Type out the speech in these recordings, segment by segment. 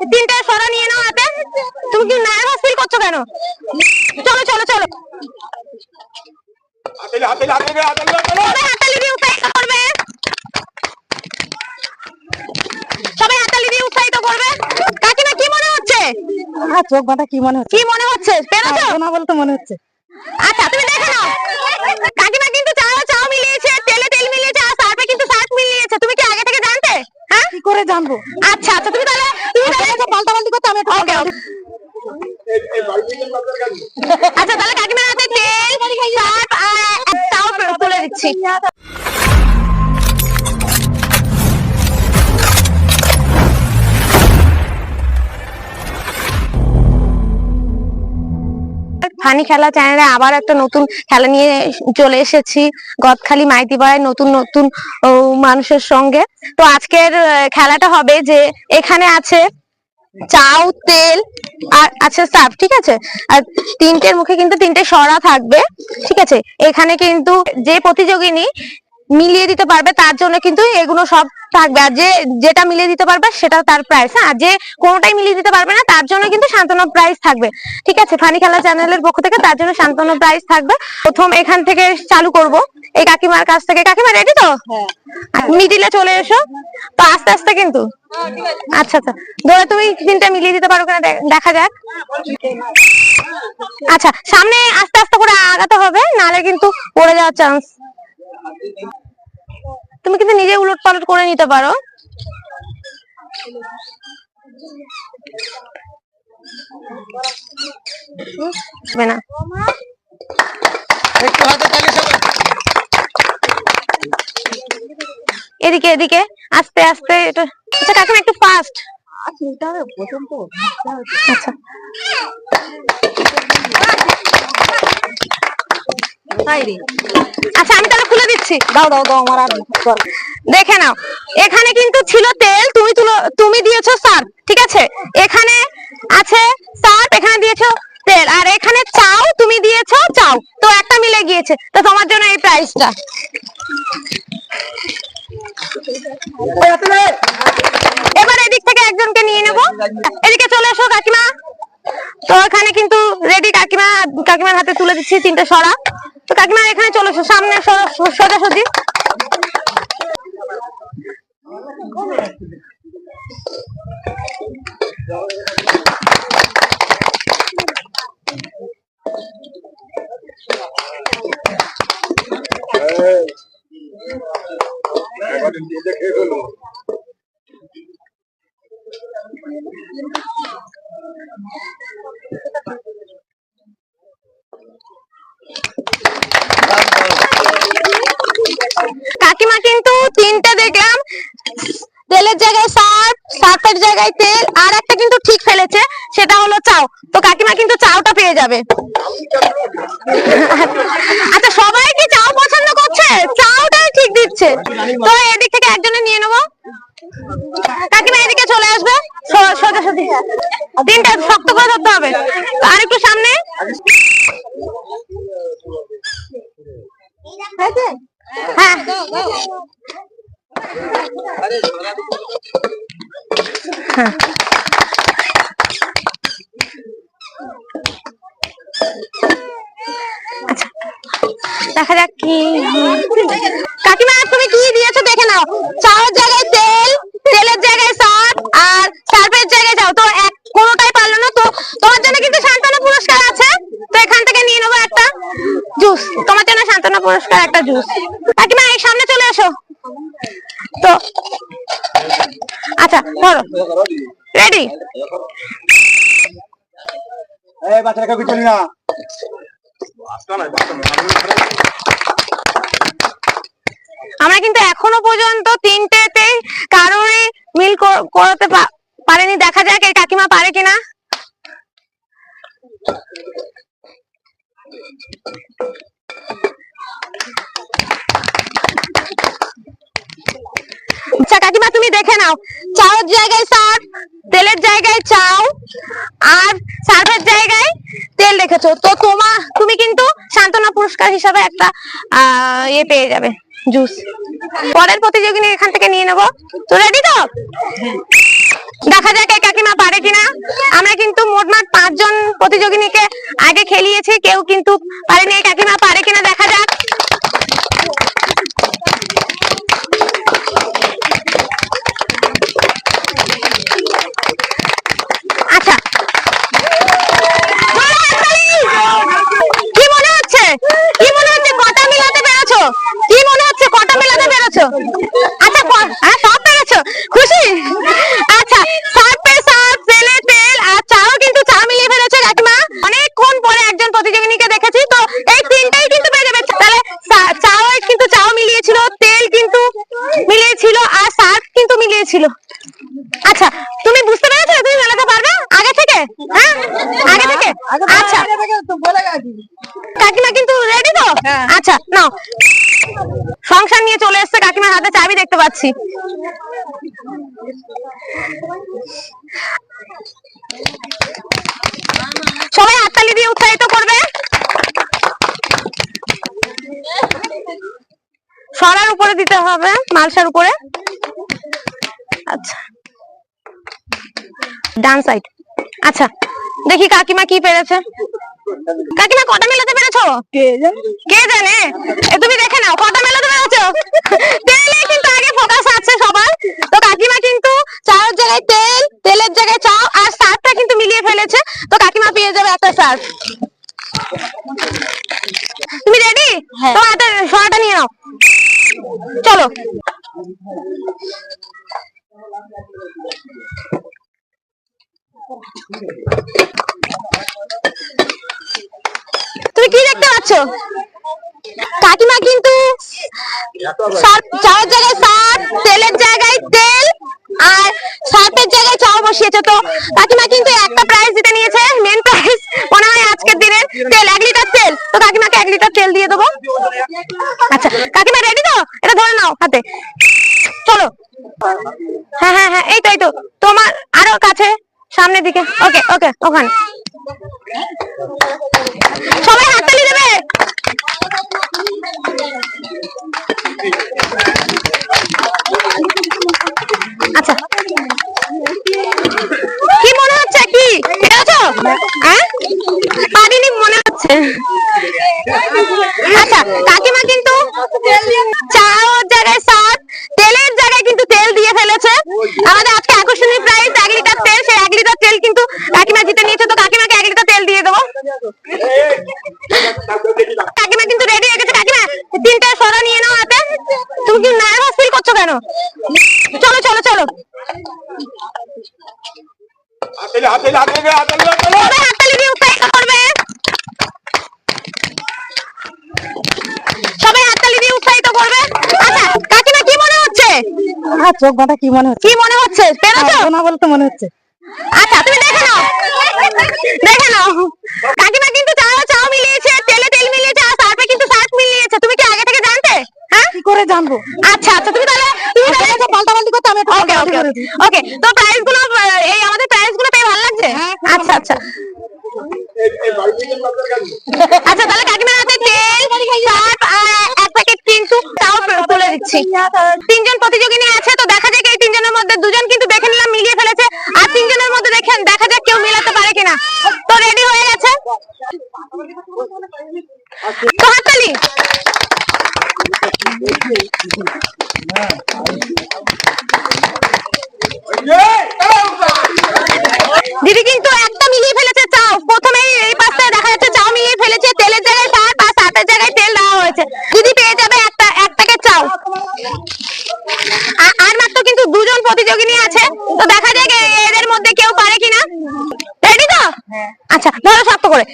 তিনটে সরা নিয়ে নাও হাতে। তুমি কি নার্ভাস ফিল করছ কেন? চলো চলো চলো। হাতেলে হাতেলে হাতেলে হাতেলে হাতেলে। সবাই হাতালি দিয়ে উৎসাহিত করবে। সবাই হাতালি দিয়ে উৎসাহিত করবে। কাকিমা কি মনে হচ্ছে? চোখ বাঁধা কি মনে হচ্ছে? কি মনে হচ্ছে? পেরেছ? না বলতে মনে হচ্ছে। আচ্ছা তুমি দেখে নাও। কাকিমা কিন্তু চাও চাও মিলিয়েছে তেলে তেল মিলিয়েছে আর সার্ফে কিন্তু সার্ফ মিলিয়েছে। তুমি কি আগে থেকে জানতে? হ্যাঁ? কি করে জানব? আচ্ছা আচ্ছা তুমি ফানি খেলা চ্যানেলে আবার একটা নতুন খেলা নিয়ে চলে এসেছি। গদখালি মাইতিপাড়ায় নতুন নতুন মানুষের সঙ্গে। তো আজকের খেলাটা হবে যে এখানে আছে চাউ, তেল, আর আছে সার্ফ, ঠিক আছে? আর তিনটের মুখে কিন্তু তিনটে সরা থাকবে, ঠিক আছে? এখানে কিন্তু যে প্রতিযোগিনী মিলিয়ে দিতে পারবে, তার জন্য কিন্তু এগুলো সব থাকবে। আর যে যেটা মিলিয়ে দিতে পারবে সেটা তার প্রাইস হ্যাঁ? আর যে কোনোটাই মিলিয়ে দিতে পারবে না তার জন্য কিন্তু সান্ত্বনা প্রাইস থাকবে। ঠিক আছে? ফানি খেলা চ্যানেলের পক্ষ থেকে তার জন্য সান্ত্বনা প্রাইস থাকবে। প্রথম এখান থেকে চালু করব। এই কাকিমার কাছ থেকে। কাকিমা রেডি তো? মিডিলে চলে এসো। তো আস্তে আস্তে কিন্তু। আচ্ছা আচ্ছা। ধরো তুমি তিনটা মিলিয়ে দিতে পারো কিনা দেখা যাক। আচ্ছা সামনে আস্তে আস্তে করে আগাতে হবে নালে কিন্তু পড়ে যাওয়ার চান্স তুমি কিন্তু নিজে উলট পালট করে নিতে পারো। না। এদিকে এদিকে। আস্তে আস্তে এটা আচ্ছা কাকিমা একটু ফাস্ট আচ্ছা। তাই আচ্ছা আমি তাহলে খুলে দিচ্ছি। দাও দাও দাও আমার আর দেখে নাও, এখানে কিন্তু ছিল তেল, তুমি তুমি দিয়েছ সার্ফ, ঠিক আছে? এখানে আছে সার্ফ, এখানে দিয়েছ তেল, আর এখানে চাও, তুমি দিয়েছ চাও। তো একটা মিলে গিয়েছে, তো তোমার জন্য এই প্রাইসটা। এবার এদিক থেকে একজনকে নিয়ে নেব। এদিকে চলে এসো, কাকিমা। তো এখানে কিন্তু রেডি কাকিমা, কাকিমার হাতে তুলে দিচ্ছি তিনটে সরা। তো কাকিমা এখানে চলে সামনে সোজাসুজি। এই। জায়গায় তেল আর একটা কিন্তু ঠিক ফেলেছে, সেটা হলো চাও। তো কাকিমা কিন্তু চাওটা পেয়ে যাবে। আচ্ছা সবাই কি চাও পছন্দ করছে? চাওটাই ঠিক দিচ্ছে। তো এদিক থেকে একজনে নিয়ে নেব। কাকিমা এদিকে চলে আসবে। সোজাসুজি। তিনটা শক্ত করে ধরতে হবে। আর একটু সামনে। হ্যাঁ। হ্যাঁ। দেখা যাক কি কাকিমা তুমি কি দিয়েছ দেখে নাও চাওয়ার জায়গায় তেল তেলের জায়গায় সার্ফ আর সার্ফের জায়গায় যাও তো এক কোনোটাই পারল না তো তোমার জন্য কিন্তু সান্ত্বনা পুরস্কার আছে তো এখান থেকে নিয়ে নেব একটা জুস তোমার জন্য সান্ত্বনা পুরস্কার একটা জুস কাকিমা এই সামনে চলে এসো তো আচ্ছা ধরো। রেডি এই বাচ্চাটাকে পিছনে না। আমরা কিন্তু এখনও পর্যন্ত তিনটেতে কারোরই মিল করতে পারেনি। দেখা যাক এই কাকিমা পারে কিনা। আচ্ছা কাকিমা তুমি দেখে নাও। জায়গায় সার্ফ তেলের জায়গায় চাও আর সার্ফের জায়গায় তেল রেখেছো। তো তুমি কিন্তু পুরস্কার হিসাবে একটা ইয়ে পেয়ে যাবে জুস পরের প্রতিযোগী এখান থেকে নিয়ে নেব। তো রেডি তো? দেখা যাক এই কাকিমা পারে কিনা। আমরা কিন্তু মোটমাট পাঁচজন প্রতিযোগিনীকে আগে খেলিয়েছি, কেউ কিন্তু পারেনি। কাকিমা পারে কিনা দেখা পেরেছ আচ্ছা হ্যাঁ সব পেরেছ খুশি? আচ্ছা সার্পে সার্প তেলে তেল আর চাও কিন্তু চা মিলিয়ে ফেলেছে কাকিমা অনেকক্ষণ পরে একজন প্রতিযোগিনীকে দেখেছি তো এই তিনটাই কিন্তু পেয়ে যাবে। তাহলে চাও কিন্তু চাও মিলিয়েছিল তেল কিন্তু মিলিয়েছিল আর সার্ফ কিন্তু মিলিয়েছিল। আচ্ছা তুমি বুঝতে পেরেছ? তুমি মেলাতে পারবে? আগে থেকে? হ্যাঁ? আগে থেকে? আচ্ছা। কাকিমা কিন্তু রেডি তো? আচ্ছা নাও। সংসার নিয়ে চলে এসেছে কাকিমার হাতে চাবি দেখতে পাচ্ছি। সবাই হাততালি দিয়ে উৎসাহিত করবে। সরার উপরে দিতে হবে মালসার উপরে। আচ্ছা। ডান সাইড। আচ্ছা দেখি কাকিমা কি পেরেছে। কাকিমা কটা মেলাতে পেরেছ? কে জানে? এ তুমি তুমি কি দেখতে পাচ্ছ? কাকিমা কিন্তু চায়ের জায়গায় সার্ফ তেলের জায়গায় তেল, আর সার্ফের জায়গায় চাও বসিয়েছে। তো কাকিমা কিন্তু একটা প্রাইজ জিতে নিয়েছে মেন প্রাইজ মনে হয় আজকের দিনের তেল, এক লিটার তেল। তো কাকিমাকে এক লিটার তেল দিয়ে দেবো। আচ্ছা কাকিমা রেডি তো? এটা ধরে নাও হাতে। চলো। হ্যাঁ হ্যাঁ হ্যাঁ এই তো এই তো। তোমার আরও কাছে। সামনের দিকে। ওকে ওকে ওখানে। সবাই হাততালি দেবে। আচ্ছা। কি মনে হচ্ছে? কি? পেরেছ হ্যাঁ? পারিনি, মনে হচ্ছে। আচ্ছা কাকিমা কিন্তু আমার চোখ বাঁধা কি মনে হচ্ছে? কি মনে হচ্ছে? পেরেছ? না বলতে মনে হচ্ছে। আচ্ছা তুমি দেখে নাও। দেখে নাও। কাকিমা কিন্তু চাও চাও মিলিয়েছে তেলে তেল মিলিয়েছে আর সার্ফে কিন্তু সার্ফ মিলিয়েছে। তুমি কি আগে থেকে জানতে? হ্যাঁ? কি করে জানব? আচ্ছা আচ্ছা তুমি তাহলে তুমি তাহলে পাল্টা পাল্টি করতে আমি ওকে ওকে ওকে তো প্রাইসগুলো এই আমাদের প্রাইসগুলো পেয়ে ভালো লাগছে? হ্যাঁ, আচ্ছা আচ্ছা? আচ্ছা তাহলে কাকিমার হাতে তেল সার্ফ আর এক প্যাকেট কিন্তু তুলে দিচ্ছি। তিনজন প্রতিযোগিনী আছে তো দেখা যাক এই তিনজনের মধ্যে দুজন কিন্তু দেখে নিলাম মিলিয়ে ফেলেছে আর তিনজনের মধ্যে দেখেন দেখা যাক কেউ মিলাতে পারে কিনা তো রেডি হয়ে গেছে তো হাততালি এই, দিদি কিন্তু একটা মিলিয়ে ফেলেছে চাও। প্রথমেই এই পাশে দেখা যাচ্ছে চাও মিলিয়ে ফেলেছে তেলের জায়গায় সার্ফ আর সার্ফের জায়গায় তেল দেওয়া হয়েছে। দিদি পেয়ে যাবে একটা এক প্যাকেট চাও। আর মাত্র কিন্তু দুজন প্রতিযোগিনী আছে। তো দেখা যাক এদের মধ্যে কেউ পারে কিনা। রেডি তো? আচ্ছা ধরো শক্ত করে।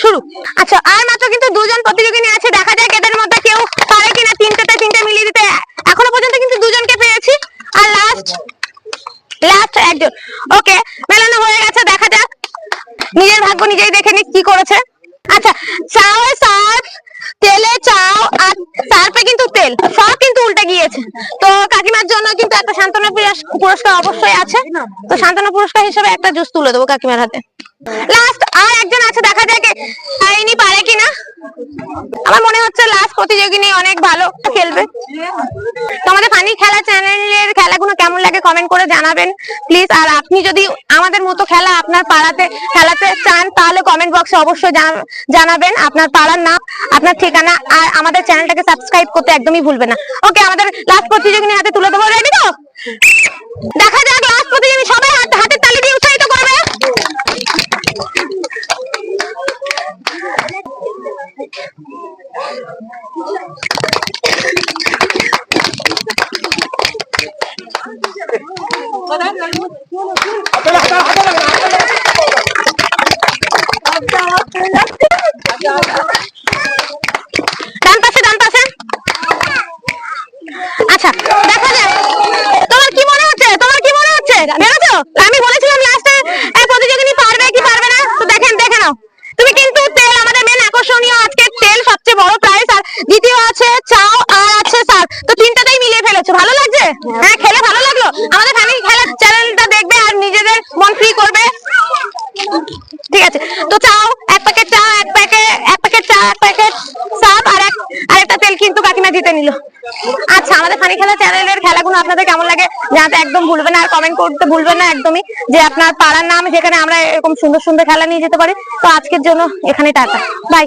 শুরু। আচ্ছা আর মাত্র কিন্তু দুজন প্রতিযোগিনী আছে দেখা যাক এদের মধ্যে কেউ পারে কিনা তিনটেতে তিনটে মিলিয়ে দিতে এখনও পর্যন্ত কিন্তু দুজনকে পেয়েছি আর লাস্ট লাস্ট একজন ওকে মেলানো হয়ে গেছে দেখা যাক নিজের ভাগ্য নিজেই দেখে নিক কি করেছে আচ্ছা তেলে কিন্তু তেল, সব কিন্তু উল্টে গিয়েছে। তো কাকিমার জন্য কিন্তু একটা পুরস্কার অবশ্যই আছে। তো পুরস্কার হিসেবে একটা তুলে দেবো কাকিমার হাতে। লাস্ট আর একজন আছে, দেখা যাক পারে কিনা আমার মনে হচ্ছে লাস্ট প্রতিযোগিনী অনেক ভালো খেলবে। তো আমাদের ফানি খেলা খেলাগুলো কেমন লাগে কমেন্ট করে জানাবেন। প্লিজ আর আপনি যদি আমাদের মতো খেলা আপনার পাড়াতে, খেলাতে চান, তাহলে কমেন্ট বক্সে অবশ্যই জানা- জানাবেন আপনার পাড়ার নাম, আপনার ঠিকানা, আর আমাদের চ্যানেলটাকে সাবস্ক্রাইব করতে একদমই ভুলবেন না। ওকে আমাদের লাস্ট প্রতিযোগিনী হাতে তুলে দেবো রেডি তো? দেখা যাক লাস্ট প্রতিযোগী সবাই হাতে তালি দিয়ে উৎসাহিত করবে ডান পাশে ডান পাশে আচ্ছা দেখা যাক তোমার কি মনে হচ্ছে তোমার কি মনে হচ্ছে বেরোছো আমি বলেছিলাম লাস্টে প্রতিযোগিনী পারবে কি পারবে না তো দেখেন দেখে নাও তুমি কিন্তু তেল আমাদের মেন আকর্ষণীয় আজকে তেল সবচেয়ে বড় প্রাইস আর দ্বিতীয় আছে চাও আর আছে স্যার তো তিনটাতেই মিলিয়ে ফেলেছো ভালো লাগছে হ্যাঁ খেলে ভালো লাগল আমাদের ফ্যামিলি খেলা চ্যানেলটা দেখবে আর নিজেদের মন ফ্রি করবে ঠিক আছে তো চাও এক প্যাকেট চা এক প্যাকেট এক প্যাকেট চা এক প্যাকেট সাপ আর এক আর একটা তেল কিন্তু কাকিমা জিতে নিল আচ্ছা আমাদের ফানি খেলা চ্যানেলের খেলাগুলো আপনাদের কেমন লাগে জানাতে একদম ভুলবেন না আর কমেন্ট করতে ভুলবেন না একদমই, যে আপনার পাড়ার নাম যেখানে আমরা এরকম সুন্দর সুন্দর খেলা নিয়ে যেতে পারি। তো আজকের জন্য এখানে টাটা। বাই